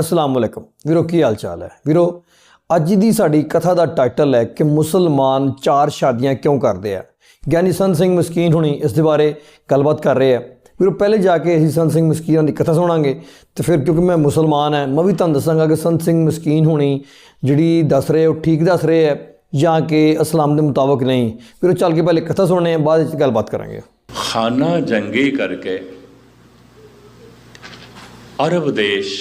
ਅਸਲਾਮ ਵਾਲੇਕਮ ਵੀਰੋ, ਕੀ ਹਾਲ ਚਾਲ ਹੈ? ਵੀਰੋ, ਅੱਜ ਦੀ ਸਾਡੀ ਕਥਾ ਦਾ ਟਾਈਟਲ ਹੈ ਕਿ ਮੁਸਲਮਾਨ ਚਾਰ ਸ਼ਾਦੀਆਂ ਕਿਉਂ ਕਰਦੇ ਆ? ਗਿਆਨੀ ਸੰਤ ਸਿੰਘ ਮਸਕੀਨ ਹੁਣੀ ਇਸ ਦੇ ਬਾਰੇ ਗੱਲਬਾਤ ਕਰ ਰਹੇ ਆ। ਵੀਰੋ, ਪਹਿਲੇ ਜਾ ਕੇ ਅਸੀਂ ਸੰਤ ਸਿੰਘ ਮਸਕੀਨਾਂ ਦੀ ਕਥਾ ਸੁਣਾਂਗੇ ਤੇ ਫਿਰ ਕਿਉਂਕਿ ਮੈਂ ਮੁਸਲਮਾਨ ਹਾਂ, ਮੈਂ ਵੀ ਤੁਹਾਨੂੰ ਦੱਸਾਂਗਾ ਕਿ ਸੰਤ ਸਿੰਘ ਮਸਕੀਨ ਹੁਣੀ ਜਿਹੜੀ ਦੱਸ ਰਹੇ ਉਹ ਠੀਕ ਦੱਸ ਰਹੇ ਹੈ ਜਾਂ ਕਿ ਇਸਲਾਮ ਦੇ ਮੁਤਾਬਕ ਨਹੀਂ। ਵੀਰੋ, ਚੱਲ ਕੇ ਪਹਿਲੇ ਕਥਾ ਸੁਣਨੇ ਆ, ਬਾਅਦ ਵਿੱਚ ਗੱਲਬਾਤ ਕਰਾਂਗੇ। ਖਾਨਾ ਜੰਗੀ ਕਰਕੇ ਅਰਬ ਦੇਸ਼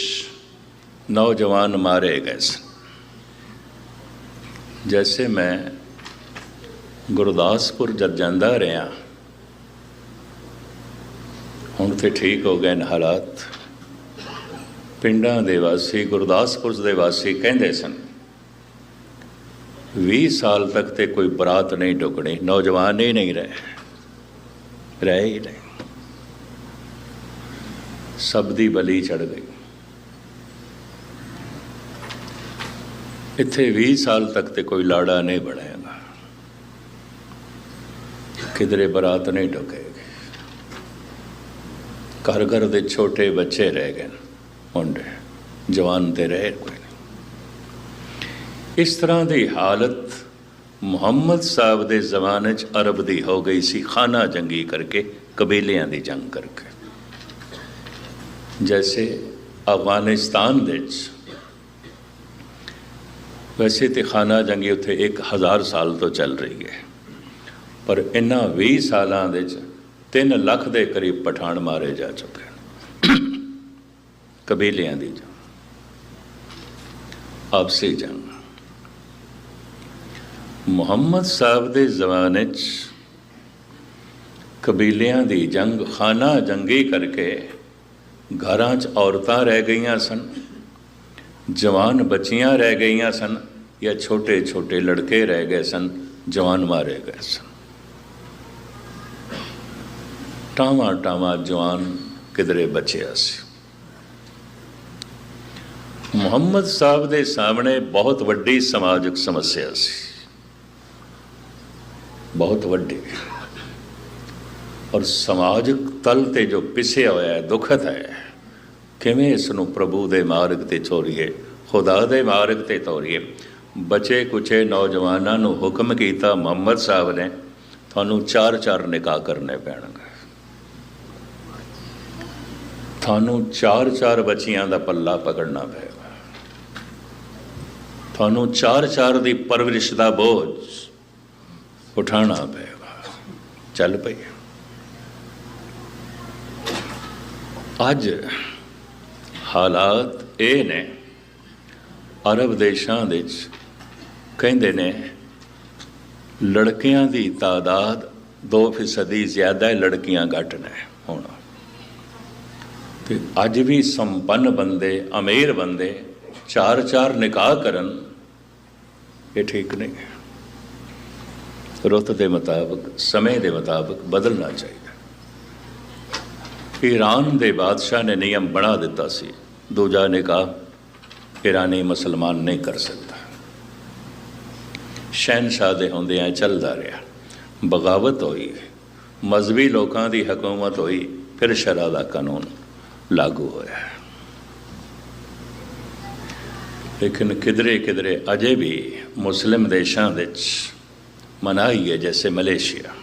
ਨੌਜਵਾਨ ਮਾਰੇ ਗਏ ਸਨ। ਜੈਸੇ ਮੈਂ ਗੁਰਦਾਸਪੁਰ ਜਦ ਜਾਂਦਾ ਰਿਹਾ, ਹੁਣ ਤੇ ਠੀਕ ਹੋ ਗਏ ਨੇ ਹਾਲਾਤ। ਪਿੰਡਾਂ ਦੇ ਵਾਸੀ, ਗੁਰਦਾਸਪੁਰ ਦੇ ਵਾਸੀ ਕਹਿੰਦੇ ਸਨ 20 ਸਾਲ ਤੱਕ ਤੇ ਕੋਈ ਬਰਾਤ ਨਹੀਂ ਢੁਕਣੀ ਨੌਜਵਾਨ ਹੀ ਨਹੀਂ ਰਹੇ ਰਹੇ ਹੀ ਨਹੀਂ। ਸਭ ਦੀ ਬਲੀ ਚੜ ਗਈ। ਇੱਥੇ 20 ਸਾਲ ਤੱਕ ਤੇ ਕੋਈ ਲਾੜਾ ਨਹੀਂ ਬਣੇਗਾ। ਕਿਧਰੇ ਬਰਾਤ ਨਹੀਂ ਢੁਕੇਗੀ ਘਰ ਘਰ ਦੇ ਛੋਟੇ ਬੱਚੇ ਰਹਿ ਗਏ ਮੁੰਡੇ, ਜਵਾਨ ਤੇ ਰਹੇ ਕੋਈ ਨਹੀਂ। ਇਸ ਤਰ੍ਹਾਂ ਦੀ ਹਾਲਤ ਮੁਹੰਮਦ ਸਾਹਿਬ ਦੇ ਜ਼ਮਾਨੇ 'ਚ ਅਰਬ ਦੀ ਹੋ ਗਈ ਸੀ, ਖਾਨਾ ਜੰਗੀ ਕਰਕੇ, ਕਬੀਲਿਆਂ ਦੀ ਜੰਗ ਕਰਕੇ। ਜੈਸੇ ਅਫਗਾਨਿਸਤਾਨ ਦੇ ਵਿੱਚ ਵੈਸੇ ਤੇ ਖਾਨਾ ਜੰਗੀ ਉੱਥੇ 1000 ਸਾਲ ਤੋਂ ਚੱਲ ਰਹੀ ਹੈ। ਪਰ ਇਨ੍ਹਾਂ 20 ਸਾਲਾਂ ਦੇ ਵਿੱਚ 3 ਲੱਖ ਦੇ ਕਰੀਬ ਪਠਾਨ ਮਾਰੇ ਜਾ ਚੁੱਕੇ ਹਨ। ਕਬੀਲਿਆਂ ਦੀ ਜੰਗ ਆਪਸੀ ਜੰਗ ਮੁਹੰਮਦ ਸਾਹਿਬ ਦੇ ਜ਼ਮਾਨੇ 'ਚ ਕਬੀਲਿਆਂ ਦੀ ਜੰਗ ਖਾਨਾ ਜੰਗੀ ਕਰਕੇ ਘਰਾਂ 'ਚ ਔਰਤਾਂ ਰਹਿ ਗਈਆਂ ਸਨ। ਜਵਾਨ ਬੱਚੀਆਂ ਰਹਿ ਗਈਆਂ ਸਨ ਜਾਂ ਛੋਟੇ ਛੋਟੇ ਲੜਕੇ ਰਹਿ ਗਏ ਸਨ ਜਵਾਨ ਮਾਰੇ ਗਏ ਸਨ ਟਾਵਾ ਟਾਵਾ ਜਵਾਨ ਕਿਧਰੇ ਬਚਿਆ ਸੀ ਮੁਹੰਮਦ ਸਾਹਿਬ ਦੇ ਸਾਹਮਣੇ ਬਹੁਤ ਵੱਡੀ ਸਮਾਜਿਕ ਸਮੱਸਿਆ ਸੀ ਬਹੁਤ ਵੱਡੀ ਔਰ ਸਮਾਜਿਕ ਤਲ ਤੇ ਜੋ ਪਿਸਿਆ ਹੋਇਆ ਹੈ ਦੁਖਤ ਹੈ ਕਿਵੇਂ ਇਸ ਨੂੰ ਪ੍ਰਭੂ ਦੇ ਮਾਰਗ ਤੇ ਤੋਰੀਏ, ਖੁਦਾ ਦੇ ਮਾਰਗ ਤੇ ਤੋਰੀਏ? ਬਚੇ ਕੁਚੇ ਨੌਜਵਾਨਾਂ ਨੂੰ ਹੁਕਮ ਕੀਤਾ ਮੁਹੰਮਦ ਸਾਹਿਬ ਨੇ, ਤੁਹਾਨੂੰ ਚਾਰ ਚਾਰ ਨਿਕਾਹ ਕਰਨੇ ਪੈਣਗੇ। ਤੁਹਾਨੂੰ ਚਾਰ ਚਾਰ ਬੱਚੀਆਂ ਦਾ ਪੱਲਾ ਪਕੜਨਾ ਪਏਗਾ। ਤੁਹਾਨੂੰ ਚਾਰ ਚਾਰ ਦੀ ਪਰਵਰਿਸ਼ ਦਾ ਬੋਝ ਉਠਾਣਾ ਪਏਗਾ। ਚੱਲ ਪਈ ਅੱਜ ਹਾਲਾਤ ਇਹ ਨੇ, ਅਰਬ ਦੇਸ਼ਾਂ ਦੇ ਵਿੱਚ ਕਹਿੰਦੇ ਨੇ, ਲੜਕਿਆਂ ਦੀ ਤਾਦਾਦ 2% ਜ਼ਿਆਦਾ ਹੈ, ਲੜਕੀਆਂ ਘੱਟ ਨੇ ਹੁਣ। ਤੇ ਅੱਜ ਵੀ ਸੰਪੰਨ ਬੰਦੇ, ਅਮੀਰ ਬੰਦੇ ਚਾਰ ਚਾਰ ਨਿਕਾਹ ਕਰਨ, ਇਹ ਠੀਕ ਨਹੀਂ ਹੈ। ਰੁੱਤ ਦੇ ਮੁਤਾਬਕ, ਸਮੇਂ ਦੇ ਮੁਤਾਬਕ ਬਦਲਣਾ ਚਾਹੀਦਾ ਈਰਾਨ ਦੇ ਬਾਦਸ਼ਾਹ ਨੇ ਨਿਯਮ ਬਣਾ ਦਿੱਤਾ ਸੀ। ਦੂਜਾ ਨਿਕਾਹ ਈਰਾਨੀ ਮੁਸਲਮਾਨ ਨਹੀਂ ਕਰ ਸਕਦਾ ਸ਼ਹਿਨशाह ਦੇ ਹੁੰਦਿਆਂ ਚੱਲਦਾ ਰਿਹਾ ਬਗਾਵਤ ਹੋਈ ਮਜ਼ਬੀ ਲੋਕਾਂ ਦੀ ਹਕੂਮਤ ਹੋਈ ਫਿਰ ਸ਼ਰਾ ਦਾ ਕਾਨੂੰਨ ਲਾਗੂ ਹੋਇਆ ਲੇਕਿਨ ਕਿਧਰੇ ਕਿਧਰੇ ਅਜੇ ਵੀ ਮੁਸਲਿਮ ਦੇਸ਼ਾਂ ਵਿੱਚ ਮਨਾਹੀ ਹੈ ਜੈਸੇ ਮਲੇਸ਼ੀਆ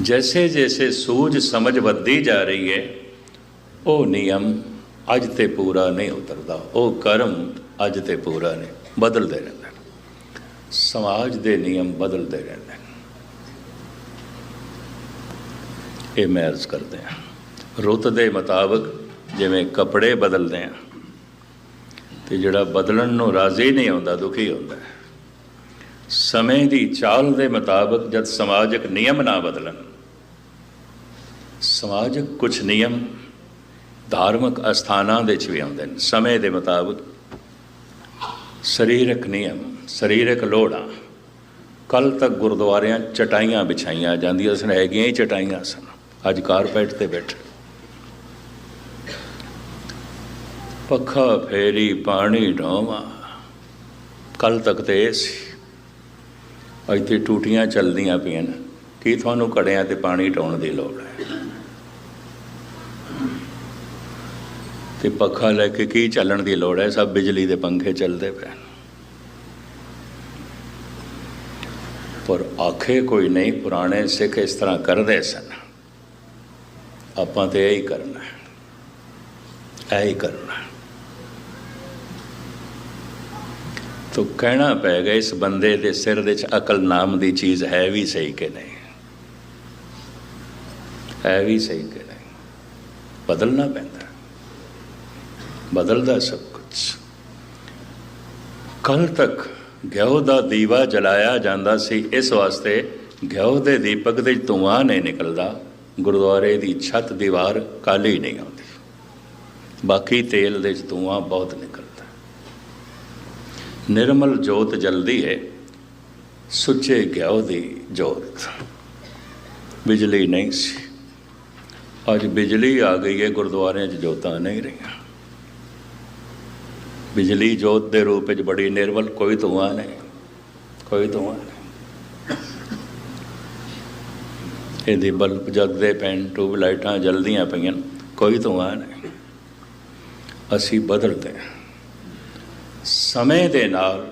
ਜੈਸੇ ਜੈਸੇ ਸੂਝ ਸਮਝ ਵੱਧਦੀ ਜਾ ਰਹੀ ਹੈ ਉਹ ਨਿਯਮ ਅੱਜ ਤੇ ਪੂਰਾ ਨਹੀਂ ਉਤਰਦਾ, ਉਹ ਕਰਮ ਅੱਜ ਤੇ ਪੂਰਾ ਨਹੀਂ, ਬਦਲਦੇ ਰਹਿੰਦੇ ਸਮਾਜ ਦੇ ਨਿਯਮ ਬਦਲਦੇ ਰਹਿੰਦੇ ਇਹ ਮੈਂ ਅਰਜ਼ ਕਰਦੇ ਹਾਂ। ਰੁੱਤ ਦੇ ਮੁਤਾਬਕ ਜਿਵੇਂ ਕੱਪੜੇ ਬਦਲਦੇ ਆ ਤੇ ਜਿਹੜਾ ਬਦਲਣ ਨੂੰ ਰਾਜ਼ੀ ਨਹੀਂ ਹੁੰਦਾ, ਦੁਖੀ ਹੁੰਦਾ ਸਮੇਂ ਦੀ ਚਾਲ ਦੇ ਮੁਤਾਬਕ ਜਦ ਸਮਾਜਿਕ ਨਿਯਮ ਨਾ ਬਦਲਣ, ਸਮਾਜਿਕ ਕੁਝ ਨਿਯਮ ਧਾਰਮਿਕ ਅਸਥਾਨਾਂ ਦੇ ਚ ਵੀ ਆਉਂਦੇ ਨੇ। ਸਮੇਂ ਦੇ ਮੁਤਾਬਕ ਸਰੀਰਕ ਨਿਯਮ, ਸਰੀਰਕ ਲੋੜਾਂ। ਕੱਲ ਤੱਕ ਗੁਰਦੁਆਰਿਆਂ ਚਟਾਈਆਂ ਵਿਛਾਈਆਂ ਜਾਂਦੀਆਂ ਸਨ, ਹੈਗੀਆਂ ਹੀ ਚਟਾਈਆਂ ਸਨ। ਅੱਜ ਕਾਰਪੈਟ ਤੇ ਬੈਠ। ਪੱਖਾ ਫੇਰੀ, ਪਾਣੀ ਢੋਵਾ ਕੱਲ ਤੱਕ ਤੇ ਇਹ ਸੀ। ਅੱਜ ਤੇ ਟੂਟੀਆਂ ਚੱਲਦੀਆਂ ਪਈਆਂ ਨੇ। ਕੀ ਤੁਹਾਨੂੰ ਘੜਿਆਂ ਤੇ ਪਾਣੀ ਢੋਣ ਦੀ ਲੋੜ ਹੈ? ਤੇ ਪੱਖਾ ਲੈ ਕੇ ਕੀ ਚੱਲਣ ਦੀ ਲੋੜ ਹੈ? ਸਭ ਬਿਜਲੀ ਦੇ ਪੰਖੇ ਚੱਲਦੇ ਪਏ ਪਰ ਆਖੇ ਕੋਈ ਨਹੀਂ, ਪੁਰਾਣੇ ਸਿੱਖ ਇਸ ਤਰ੍ਹਾਂ ਕਰਦੇ ਸਨ। ਆਪਾਂ ਤੇ ਇਹੀ ਕਰਨਾ ਹੈ। ਇਹ ਹੀ ਕਰਨਾ ਹੈ। ਤੋ ਕਹਿਣਾ ਪੈ ਇਸ ਬੰਦੇ ਦੇ ਸਿਰ ਦੇ ਚ ਅਕਲ ਨਾਮ ਦੀ ਚੀਜ਼ ਹੈ ਵੀ ਸਹੀ ਕਿ ਨਹੀਂ? ਹੈ ਵੀ ਸਹੀ ਕਿ ਨਹੀਂ? ਬਦਲਣਾ ਪੈਂਦਾ ਬਦਲਦਾ ਸਭ ਕੁਝ ਕੱਲ ਤੱਕ ਘਿਓ ਦਾ ਦੀਵਾ ਜਲਾਇਆ ਜਾਂਦਾ ਸੀ। ਇਸ ਵਾਸਤੇ ਘਿਓ ਦੇ ਦੀਪਕ ਦੇ ਧੂਆਂ ਨਹੀਂ ਨਿਕਲਦਾ। ਗੁਰਦੁਆਰੇ ਦੀ ਛੱਤ ਦੀਵਾਰ ਕਾਲੀ ਨਹੀਂ ਆਉਂਦੀ। ਬਾਕੀ ਤੇਲ ਦੇ ਚ ਧੂਆਂ ਬਹੁਤ ਨਿਕਲਦਾ। ਨਿਰਮਲ ਜੋਤ ਜਲਦੀ ਹੈ। ਸੁੱਚੇ ਘਿਓ ਦੀ ਜੋਤ। ਬਿਜਲੀ ਨਹੀਂ ਸੀ। ਅੱਜ ਬਿਜਲੀ ਆ ਗਈ ਹੈ। ਗੁਰਦੁਆਰਿਆਂ 'ਚ ਜੋਤਾਂ ਨਹੀਂ ਰਹੀਆਂ। ਬਿਜਲੀ ਜੋਤ ਦੇ ਰੂਪ ਵਿੱਚ ਬੜੀ ਨਿਰਮਲ ਕੋਈ ਧੂਆਂ ਨਹੀਂ, ਕੋਈ ਧੂਆਂ ਨਹੀਂ। ਇਹਦੇ ਬਲਬ ਜਗਦੇ ਪੈਣ ਟੂਬ ਲਾਈਟਾਂ ਜਲਦੀਆਂ ਪਈਆਂ, ਕੋਈ ਧੂਆਂ ਨਹੀਂ। ਅਸੀਂ ਬਦਲਦੇ ਹਾਂ। ਸਮੇਂ ਦੇ ਨਾਲ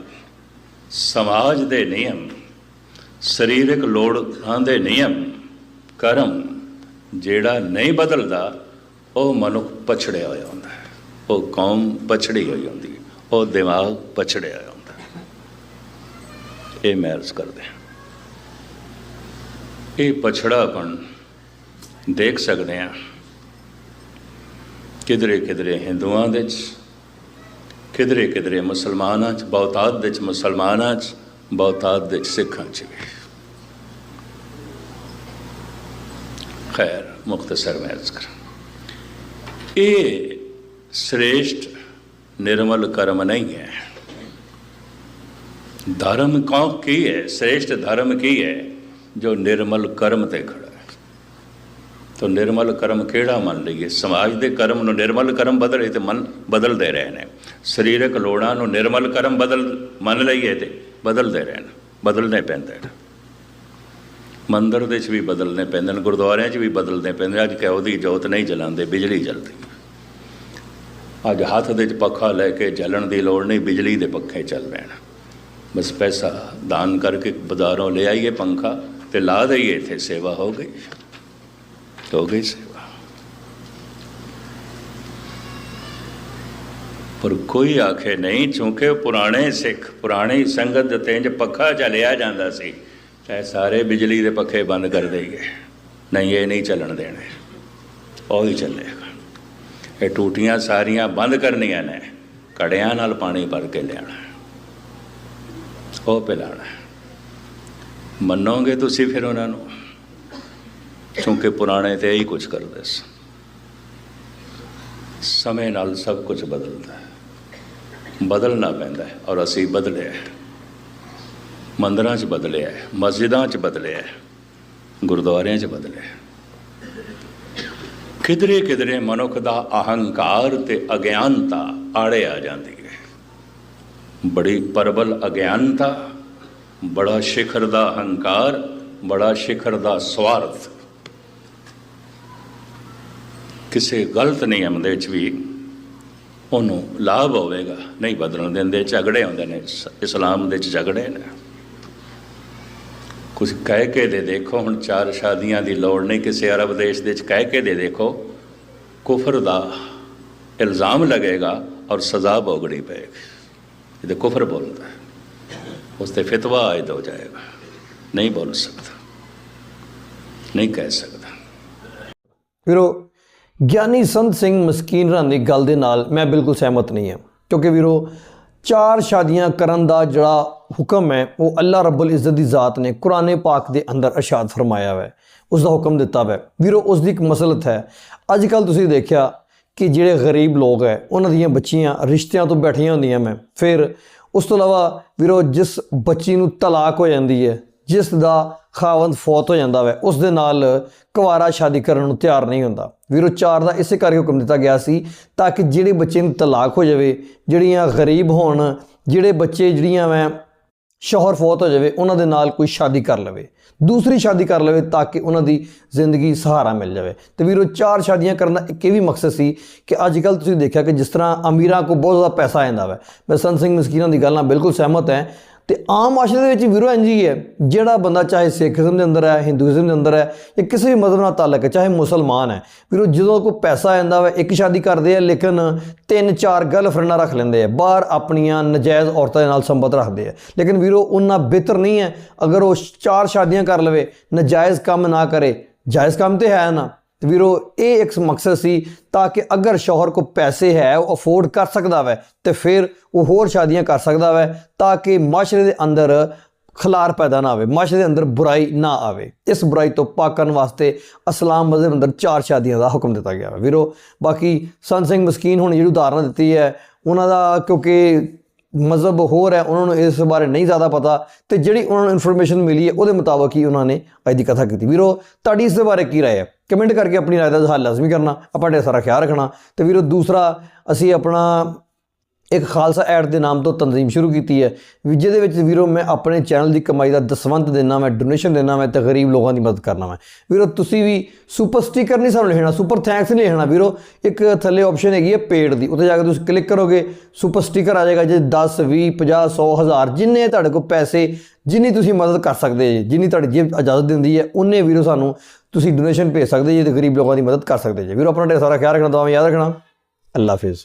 ਸਮਾਜ ਦੇ ਨਿਯਮ, ਸਰੀਰਕ ਲੋੜਾਂ ਦੇ ਨਿਯਮ, ਕਰਮ ਜਿਹੜਾ ਨਹੀਂ ਬਦਲਦਾ, ਉਹ ਮਨੁੱਖ ਪਛੜਿਆ ਹੋਇਆ ਹੁੰਦਾ ਹੈ। ਉਹ ਕੌਮ ਪਛੜੀ ਹੋਈ ਹੁੰਦੀ ਹੈ, ਉਹ ਦਿਮਾਗ ਪਛੜਿਆ ਹੁੰਦਾ ਇਹ ਮਹਿਰਜ ਕਰਦੇ ਹਾਂ। ਇਹ ਪਛੜਾਪਣ ਦੇਖ ਸਕਦੇ ਹਾਂ ਕਿਧਰੇ ਕਿਧਰੇ ਹਿੰਦੂਆਂ ਦੇ 'ਚ ਕਿਧਰੇ ਕਿਧਰੇ ਮੁਸਲਮਾਨਾਂ 'ਚ ਬਹੁਤਾਤ ਦੇ 'ਚ ਮੁਸਲਮਾਨਾਂ 'ਚ ਬਹੁਤਾਤ ਦੇ 'ਚ ਸਿੱਖਾਂ 'ਚ ਵੀ। ਖੈਰ ਮੁਖਤਸਰ ਮੈਂ ਕਰ। ਇਹ ਸ੍ਰੇਸ਼ਟ, ਨਿਰਮਲ ਕਰਮ ਨਹੀਂ ਹੈ। ਧਰਮ ਕੌਂ ਕੀ ਹੈ? ਸ੍ਰੇਸ਼ਟ ਧਰਮ ਕੀ ਹੈ? ਜੋ ਨਿਰਮਲ ਕਰਮ ਤੇ ਖੜਾ ਹੈ। ਤੋ ਨਿਰਮਲ ਕਰਮ ਕਿਹੜਾ ਮੰਨ ਲਈਏ? ਸਮਾਜ ਦੇ ਕਰਮ ਨੂੰ ਨਿਰਮਲ ਕਰਮ ਬਦਲੇ ਤੇ ਮਨ ਬਦਲਦੇ ਰਹੇ ਨੇ ਸਰੀਰਕ ਲੋੜਾਂ ਨੂੰ ਨਿਰਮਲ ਕਰਮ ਬਦਲ ਮੰਨ ਲਈਏ ਤੇ ਬਦਲਦੇ ਰਹੇ ਨੇ ਬਦਲਨੇ ਪੈਂਦੇ ਨੇ। ਮੰਦਰ ਦੇ ਚ ਵੀ ਬਦਲਨੇ ਪੈਂਦੇ ਨੇ, ਗੁਰਦੁਆਰਿਆਂ 'ਚ ਵੀ ਬਦਲਨੇ ਪੈਂਦੇ ਅੱਜ ਕਿਉਂ ਦੀ ਜੋਤ ਨਹੀਂ ਜਲਾਉਂਦੇ, ਬਿਜਲੀ ਜਲਦੀ। ਅੱਜ ਹੱਥ ਦੇ ਵਿੱਚ ਪੱਖਾ ਲੈ ਕੇ ਜਲਣ ਦੀ ਲੋੜ ਨਹੀਂ, ਬਿਜਲੀ ਦੇ ਪੱਖੇ ਚੱਲ ਰਹੇ ਬਸ ਪੈਸਾ ਦਾਨ ਕਰਕੇ ਬਾਜ਼ਾਰੋਂ ਲੈ ਆਈਏ ਪੰਖਾ ਤੇ ਲਾ ਦਈਏ, ਇੱਥੇ ਸੇਵਾ ਹੋ ਗਈ। ਹੋ ਗਈ ਸੇਵਾ। ਪਰ ਕੋਈ ਆਖੇ ਨਹੀਂ, ਚੂੰਕਿ ਪੁਰਾਣੇ ਸਿੱਖ, ਪੁਰਾਣੀ ਸੰਗਤ ਦੇ ਤੇਂਜ ਪੱਖਾ ਚਲਿਆ ਜਾਂਦਾ ਸੀ, ਇਹ ਸਾਰੇ ਬਿਜਲੀ ਦੇ ਪੱਖੇ ਬੰਦ ਕਰ ਦੇਈਏ। ਨਹੀਂ, ਇਹ ਨਹੀਂ ਚੱਲਣ ਦੇਣੇ। ਉਹ ਹੀ ਚੱਲੇਗਾ। ਇਹ ਟੂਟੀਆਂ ਸਾਰੀਆਂ ਬੰਦ ਕਰਨੀਆਂ ਨੇ। ਕੜਿਆਂ ਨਾਲ ਪਾਣੀ ਭਰ ਕੇ ਲਿਆਣਾ ਉਹ ਪਿਲਾਣਾ ਮੰਨੋਗੇ ਤੁਸੀਂ ਫਿਰ ਉਹਨਾਂ ਨੂੰ? ਕਿਉਂਕਿ ਪੁਰਾਣੇ ਤੇ ਇਹੀ ਕੁਝ ਕਰਦੇ ਸੀ। ਸਮੇਂ ਨਾਲ ਸਭ ਕੁਝ ਬਦਲਦਾ ਹੈ। ਬਦਲਣਾ ਪੈਂਦਾ ਹੈ ਔਰ ਅਸੀਂ ਬਦਲਿਆ ਮੰਦਰਾਂ 'ਚ ਬਦਲਿਆ ਮਸਜਿਦਾਂ 'ਚ ਬਦਲਿਆ ਗੁਰਦੁਆਰਿਆਂ 'ਚ ਬਦਲਿਆ ਕਿਧਰੇ ਕਿਧਰੇ ਮਨੁੱਖ ਦਾ ਅਹੰਕਾਰ ਤੇ ਅਗਿਆਨਤਾ ਆੜੇ ਆ ਜਾਂਦੀ ਹੈ। ਬੜੀ ਪਰਬਲ ਅਗਿਆਨਤਾ, ਬੜਾ ਸ਼ਿਖਰ ਦਾ ਅਹੰਕਾਰ, ਬੜਾ ਸ਼ਿਖਰ ਦਾ ਸਵਾਰਥ। ਕਿਸੇ ਗਲਤ ਨਿਯਮ ਦੇ ਵਿੱਚ ਵੀ ਉਹਨੂੰ ਲਾਭ ਹੋਵੇਗਾ, ਨਹੀਂ ਬਦਲਣ ਦਿੰਦੇ, ਝਗੜੇ ਹੁੰਦੇ ਨੇ ਇਸਲਾਮ ਦੇ ਵਿੱਚ ਝਗੜੇ ਨੇ। ਕੁਝ ਕਹਿ ਕੇ ਦੇ ਦੇਖੋ, ਹੁਣ ਚਾਰ ਸ਼ਾਦੀਆਂ ਦੀ ਲੋੜ ਨਹੀਂ ਕਿਸੇ ਅਰਬ ਦੇਸ਼ ਦੇ ਵਿੱਚ ਕਹਿ ਕੇ ਦੇ ਦੇਖੋ, ਕੁਫਰ ਦਾ ਇਲਜ਼ਾਮ ਲੱਗੇਗਾ ਔਰ ਸਜ਼ਾ ਭੋਗਣੀ ਪਏਗੀ। ਇਹਦੇ ਕੁਫਰ ਬੋਲਦਾ ਉਸ ਤੇ ਫਤਵਾ ਆਇਦ ਹੋ ਜਾਏਗਾ। ਨਹੀਂ ਬੋਲ ਸਕਦਾ। ਨਹੀਂ ਕਹਿ ਸਕਦਾ। ਵੀਰੋ, ਗਿਆਨੀ ਸੰਤ ਸਿੰਘ ਮਸਕੀਨ ਰਾਂ ਦੀ ਗੱਲ ਦੇ ਨਾਲ ਮੈਂ ਬਿਲਕੁਲ ਸਹਿਮਤ ਨਹੀਂ ਹਾਂ। ਕਿਉਂਕਿ ਵੀਰੋ ਚਾਰ ਸ਼ਾਦੀਆਂ ਕਰਨ ਦਾ ਜਿਹੜਾ ਹੁਕਮ ਹੈ, ਉਹ ਅੱਲਾ ਰੱਬੁਲ ਇੱਜ਼ਤ ਦੀ ਜ਼ਾਤ ਨੇ ਕੁਰਾਨੇ ਪਾਕ ਦੇ ਅੰਦਰ ਇਰਸ਼ਾਦ ਫਰਮਾਇਆ ਹੋਇਆ ਹੈ। ਉਸ ਦਾ ਹੁਕਮ ਦਿੱਤਾ ਹੋਇਆ ਹੈ। ਵੀਰੋ, ਉਸ ਦੀ ਇੱਕ ਮਸਲਤ ਹੈ ਅੱਜ ਕੱਲ ਤੁਸੀਂ ਦੇਖਿਆ ਕਿ ਜਿਹੜੇ ਗਰੀਬ ਲੋਕ ਹੈ, ਉਹਨਾਂ ਦੀਆਂ ਬੱਚੀਆਂ ਰਿਸ਼ਤਿਆਂ ਤੋਂ ਬੈਠੀਆਂ ਹੁੰਦੀਆਂ ਮੈਂ ਫਿਰ ਉਸ ਤੋਂ ਇਲਾਵਾ ਵੀਰੋ, ਜਿਸ ਬੱਚੀ ਨੂੰ ਤਲਾਕ ਹੋ ਜਾਂਦੀ ਹੈ ਜਿਸ ਦਾ ਖਾਵੰਦ ਫੌਤ ਹੋ ਜਾਂਦਾ ਵੈ, ਉਸ ਦੇ ਨਾਲ ਕੁਵਾਰਾ ਸ਼ਾਦੀ ਕਰਨ ਨੂੰ ਤਿਆਰ ਨਹੀਂ ਹੁੰਦਾ। ਵੀਰੋ, ਚਾਰ ਦਾ ਇਸੇ ਕਰਕੇ ਹੁਕਮ ਦਿੱਤਾ ਗਿਆ ਸੀ ਤਾਂ ਕਿ ਜਿਹੜੇ ਬੱਚੇ ਨੂੰ ਤਲਾਕ ਹੋ ਜਾਵੇ, ਜਿਹੜੀਆਂ ਗਰੀਬ ਹੋਣ, ਜਿਹੜੇ ਬੱਚੇ ਜਿਹੜੀਆਂ ਮੈਂ ਸ਼ੋਹਰ ਫੌਤ ਹੋ ਜਾਵੇ, ਉਹਨਾਂ ਦੇ ਨਾਲ ਕੋਈ ਸ਼ਾਦੀ ਕਰ ਲਵੇ। ਦੂਸਰੀ ਸ਼ਾਦੀ ਕਰ ਲਵੇ ਤਾਂ ਕਿ ਉਹਨਾਂ ਦੀ ਜ਼ਿੰਦਗੀ ਸਹਾਰਾ ਮਿਲ ਜਾਵੇ। ਤੇ ਵੀਰੋ, ਚਾਰ ਸ਼ਾਦੀਆਂ ਕਰਨ ਦਾ ਇੱਕ ਇਹ ਵੀ ਮਕਸਦ ਸੀ ਕਿ ਅੱਜ ਕੱਲ ਤੁਸੀਂ ਦੇਖਿਆ ਕਿ ਜਿਸ ਤਰ੍ਹਾਂ ਅਮੀਰਾਂ ਕੋਲ ਬਹੁਤ ਜ਼ਿਆਦਾ ਪੈਸਾ ਆ ਜਾਂਦਾ ਵਾ। ਮੈਂ ਸੰਤ ਸਿੰਘ ਮਸਕੀਨਾਂ ਦੀ ਗੱਲ ਨਾਲ ਬਿਲਕੁਲ ਸਹਿਮਤ ਹਾਂ ਤੇ ਆਮ ਮਾਸ਼ਰੇ ਦੇ ਵਿੱਚ ਵੀਰੋ ਇੰਝ ਹੀ ਹੈ, ਜਿਹੜਾ ਬੰਦਾ ਚਾਹੇ ਸਿੱਖੀਜ਼ਮ ਦੇ ਅੰਦਰ ਹੈ ਹਿੰਦੂਇਜ਼ਮ ਦੇ ਅੰਦਰ ਹੈ, ਜਾਂ ਕਿਸੇ ਵੀ ਮਜ਼ਹਬ ਨਾਲ ਤਾਲਕ ਹੈ, ਚਾਹੇ ਮੁਸਲਮਾਨ ਹੈ, ਵੀਰੋ ਜਦੋਂ ਕੋਈ ਪੈਸਾ ਆ ਜਾਂਦਾ ਵਾ, ਇੱਕ ਸ਼ਾਦੀ ਕਰਦੇ ਆ, ਲੇਕਿਨ ਤਿੰਨ ਚਾਰ ਗਰਲਫ੍ਰੈਂਡਾਂ ਰੱਖ ਲੈਂਦੇ ਆ, ਬਾਹਰ ਆਪਣੀਆਂ ਨਜਾਇਜ਼ ਔਰਤਾਂ ਦੇ ਨਾਲ ਸੰਬੰਧ ਰੱਖਦੇ ਆ। ਲੇਕਿਨ ਵੀਰੋ, ਉਹਨਾਂ ਬਿਹਤਰ ਨਹੀਂ ਹੈ, ਅਗਰ ਉਹ ਚਾਰ ਸ਼ਾਦੀਆਂ ਕਰ ਲਵੇ, ਨਜਾਇਜ਼ ਕੰਮ ਨਾ ਕਰੇ, ਜਾਇਜ਼ ਕੰਮ ਤੇ ਹੈ ਨਾ ਵੀਰੋ, ਇਹ ਇੱਕ ਮਕਸਦ ਸੀ ਤਾਂ ਕਿ ਅਗਰ ਸ਼ੌਹਰ ਕੋ ਪੈਸੇ ਹੈ, ਉਹ ਅਫੋਰਡ ਕਰ ਸਕਦਾ ਵੈ ਤੇ ਫਿਰ ਉਹ ਹੋਰ ਸ਼ਾਦੀਆਂ ਕਰ ਸਕਦਾ ਵੈ ਤਾਂ ਕਿ ਮਾਸ਼ਰੇ ਦੇ ਅੰਦਰ ਖਲਾਰ ਪੈਦਾ ਨਾ ਆਵੇ, ਮਾਸ਼ਰੇ ਦੇ ਅੰਦਰ ਬੁਰਾਈ ਨਾ ਆਵੇ। ਇਸ ਬੁਰਾਈ ਤੋਂ ਪਾਕ ਕਰਨ ਵਾਸਤੇ ਇਸਲਾਮ ਮਜ਼ਹਬ ਅੰਦਰ ਚਾਰ ਸ਼ਾਦੀਆਂ ਦਾ ਹੁਕਮ ਦਿੱਤਾ ਗਿਆ ਹੈ ਵੀਰੋ, ਬਾਕੀ ਸੰਤ ਸਿੰਘ ਮਸਕੀਨ ਹੁਣ ਜਿਹੜੀ ਉਦਾਹਰਣ ਦਿੱਤੀ ਹੈ, ਉਹਨਾਂ ਦਾ ਕਿਉਂਕਿ ਮਜ਼ਹਬ ਹੋਰ ਹੈ, ਉਹਨਾਂ ਨੂੰ ਇਸ ਬਾਰੇ ਨਹੀਂ ਜ਼ਿਆਦਾ ਪਤਾ ਤੇ ਜਿਹੜੀ ਉਹਨਾਂ ਨੂੰ ਇਨਫੋਰਮੇਸ਼ਨ ਮਿਲੀ ਹੈ, ਉਹਦੇ ਮੁਤਾਬਕ ਹੀ ਉਹਨਾਂ ਨੇ ਅੱਜ ਦੀ ਕਥਾ ਕੀਤੀ। ਵੀਰੋ, ਤੁਹਾਡੀ ਇਸ ਦੇ ਬਾਰੇ ਕੀ ਰਾਏ ਹੈ? ਕਮੈਂਟ ਕਰਕੇ ਆਪਣੀ ਰਾਏ ਦਾ ਇਜ਼ਹਾਰ ਲਾਜ਼ਮੀ ਕਰਨਾ, ਆਪਾਂ ਢੇਰ ਸਾਰਾ ਖਿਆਲ ਰੱਖਣਾ ਤੇ ਵੀਰੋ ਦੂਸਰਾ, ਅਸੀਂ ਆਪਣਾ ਇੱਕ ਖਾਲਸਾ ਐਡ ਦੇ ਨਾਮ ਤੋਂ ਤਨਜ਼ੀਮ ਸ਼ੁਰੂ ਕੀਤੀ ਹੈ, ਵੀ ਜਿਹਦੇ ਵਿੱਚ ਵੀਰੋ ਮੈਂ ਆਪਣੇ ਚੈਨਲ ਦੀ ਕਮਾਈ ਦਾ ਦਸਵੰਤ ਦੇਣਾ ਮੈਂ ਡੋਨੇਸ਼ਨ ਦੇਣਾ ਮੈਂ ਤੇ ਗਰੀਬ ਲੋਕਾਂ ਦੀ ਮਦਦ ਕਰਨਾ ਮੈਂ ਵੀਰੋ, ਤੁਸੀਂ ਵੀ ਸੁਪਰ ਸਟicker ਨਹੀਂ ਸਾਨੂੰ ਲਿਖਣਾ ਸੁਪਰ ਥੈਂਕਸ ਨਹੀਂ ਲਿਖਣਾ ਵੀਰੋ। ਇੱਕ ਥੱਲੇ ਆਪਸ਼ਨ ਹੈਗੀ ਹੈ ਪੇਡ ਦੀ, ਉੱਥੇ ਜਾ ਕੇ ਤੁਸੀਂ ਕਲਿੱਕ ਕਰੋਗੇ ਸੁਪਰ ਸਟicker ਆ ਜਾਏਗਾ ਜੇ 10 20 50 100 1000 ਜਿੰਨੇ ਤੁਹਾਡੇ ਕੋਲ ਪੈਸੇ, ਜਿੰਨੀ ਤੁਸੀਂ ਮਦਦ ਕਰ ਸਕਦੇ ਜੀ, ਜਿੰਨੀ ਤੁਹਾਡੀ ਜੇਬ ਇਜਾਜ਼ਤ ਦਿੰਦੀ ਹੈ, ਉਹਨੇ ਵੀਰੋ ਸਾਨੂੰ ਤੁਸੀਂ ਡੋਨੇਸ਼ਨ ਭੇਜ ਸਕਦੇ ਜੀ ਤੇ ਗਰੀਬ ਲੋਕਾਂ ਦੀ ਮਦਦ ਕਰ ਸਕਦੇ ਜੀ। ਵੀਰੋ, ਆਪਣਾ ਢੇਰ ਸਾਰਾ ਖਿਆਲ ਰੱਖਣਾ, ਦੁਆਵਾਂ ਯਾਦ ਰੱਖਣਾ। ਅੱਲਾ ਹਾਫਿਜ਼।